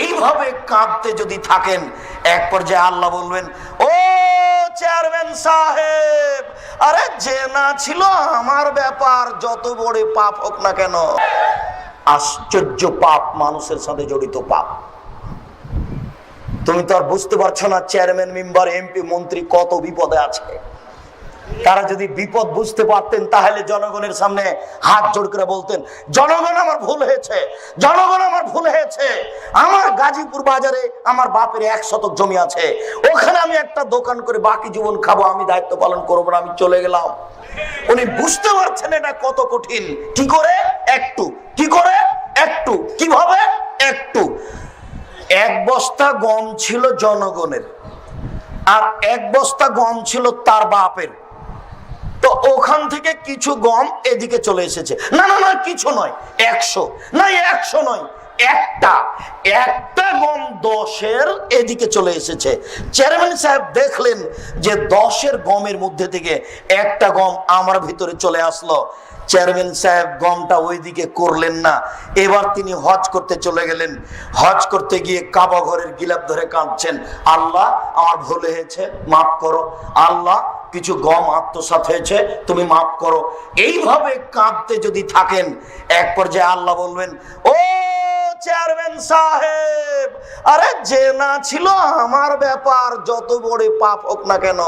এইভাবে কাঁদতে যদি থাকেন, এক পর্যায়ে আল্লাহ বলবেন, ও চেয়ারম্যান সাহেব, আরে যে না ছিল আমার ব্যাপার, যত বড় পাপ হোক না কেন। আশ্চর্য পাপ মানুষের সাথে জড়িত পাপ। তুমি তো আর বুঝতে পারছ না, চেয়ারম্যান, মেম্বার, এমপি, মন্ত্রী কত বিপদে আছে। তারা যদি বিপদ বুঝতে পারতেন, তাহলে জনগণের সামনে হাত জোড় করে বলতেন, জনগণ আমার ভুল হয়েছে, জনগণ আমার ভুল হয়েছে। আমার গাজীপুর বাজারে আমার বাপের এক শতক জমি আছে। ওখানে আমি একটা দোকান করে বাকি জীবন খাব, আমি দায়িত্ব পালন করব না, আমি চলে গেলাম। উনি বুঝতে পারছেন এটা কত কঠিন। কি করে? একটু। কি করে? একটু। কীভাবে? একটু। এক বস্তা গম ছিল জনগণের, আর এক বস্তা গম ছিল তার বাপের। ওখান থেকে কিছু গম এদিকে চলে এসেছে। না না না, কিছু নয়, একশো। না একশো নয়, একটা। একটা গম দশের এদিকে চলে এসেছে। চেয়ারম্যান সাহেব দেখলেন যে দশের গমের মধ্যে থেকে একটা গম আমার ভিতরে চলে আসলো। চেয়ারম্যান সাহেব গমটা ওইদিকে করলেন না। এবার তিনি হজ করতে চলে গেলেন। হজ করতে গিয়ে কাবা ঘরের গিলাপ ধরে কাঁদছেন। আল্লাহ, আমার ভুল হয়েছে, মাফ করো। আল্লাহ কিছু গম আত্মসাত হয়েছে, তুমি মাফ করো। এইভাবে কাঁদতে যদি থাকেন, এক পর্যায়ে আল্লাহ বলবেন, ও চেয়ারম্যান সাহেব, আরে যে না ছিল আমার ব্যাপার, যত বড় পাপ হোক না কেন।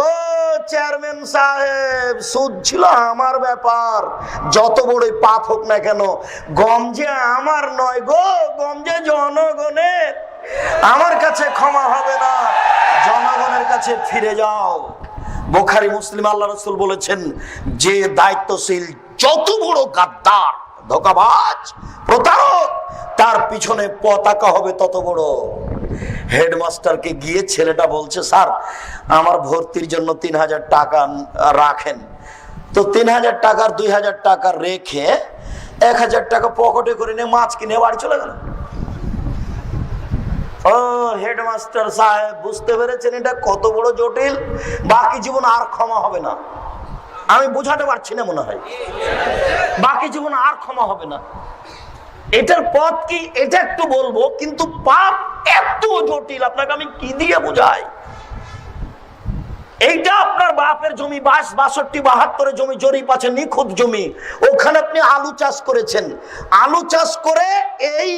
ও চেয়ারম্যান সাহেব, সুদ ছিল আমার ব্যাপার, যত বড় পাপ হোক না কেন। গম যে আমার নয় গো, গম যে জনগণের, আমার কাছে ক্ষমা হবে না। জনগণের কাছে ফিরে যাও। বোখারি, মুসলিম, আল্লাহ রসুল বলেছেন, যে দায়িত্বশীল যত বড় গাদ্দার, ধোকাবাজ, প্রতারক, তার পিছনে পতাকা হবে তত বড়। হেডমাস্টারকে গিয়ে ছেলেটা বলছে, স্যার, আমার ভর্তির জন্য তিন হাজার টাকা রাখেন। তো তিন হাজার টাকার, দুই হাজার টাকা রেখে এক হাজার টাকা পকেটে করে নিয়ে মাছ কিনে বাড়ি চলে গেল। হেডমাস্টার সাহেব, বুঝতে পেরেছেন এটা কত বড় জটিল? বাকি জীবন আর ক্ষমা হবে না। আমি বোঝাতে পারছি না মনে হয়। বাকি জীবন আর ক্ষমা হবে না। এটার পথ কি? এটা একটু বলব, কিন্তু পাপ এত জটিল, আপনাকে আমি কি দিয়ে বোঝাই? এইটা আপনার বাপের জমি বাস বাষট্টি বাহাত্তরে জমি, জরিপ আছে, নিখুঁত জমি। ওখানে আপনি আলু চাষ করেছেন। আলু চাষ করে এই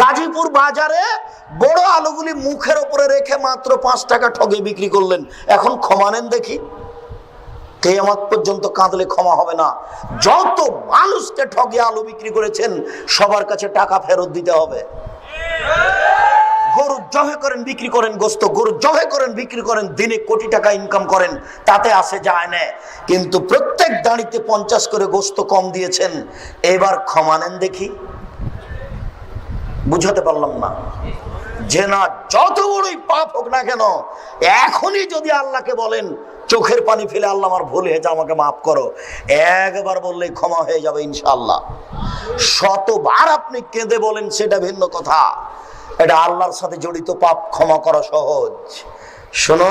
গাজীপুর বাজারে বড় আলুগুলি মুখের উপরে রেখে মাত্র পাঁচ টাকা ঠগে বিক্রি করলেন। এখন ক্ষমা নেন দেখি। কেয়ামত পর্যন্ত কাঁদলে ক্ষমা হবে না। যত মানুষকে ঠগে আলু বিক্রি করেছেন, সবার কাছে টাকা ফেরত দিতে হবে। গরু জহে করেন, বিক্রি করেন গোস্ত গরু জহে করেন, বিক্রি করেন, দিনে কোটি টাকা ইনকাম করেন, তাতে আসে যায় না। কিন্তু প্রত্যেক দাঁড়িতে পঞ্চাশ করে গোস্ত কম দিয়েছেন, এবার ক্ষমা নেন দেখি। বুঝাতে পারলাম না। যে না যত বড়ই পাপ হোক না কেন, এখনই যদি আল্লাহকে বলেন, চোখের পানি ফেলে আল্লাহ আমার ভুল হয়েছে, আমাকে মাফ করো, একবার বললে ক্ষমা হয়ে যাবে ইনশাল্লাহ শতবার আপনি কেঁদে বলেন সেটা ভিন্ন কথা। এটা আল্লাহর সাথে জড়িত পাপ ক্ষমা করা সহজ। শোনো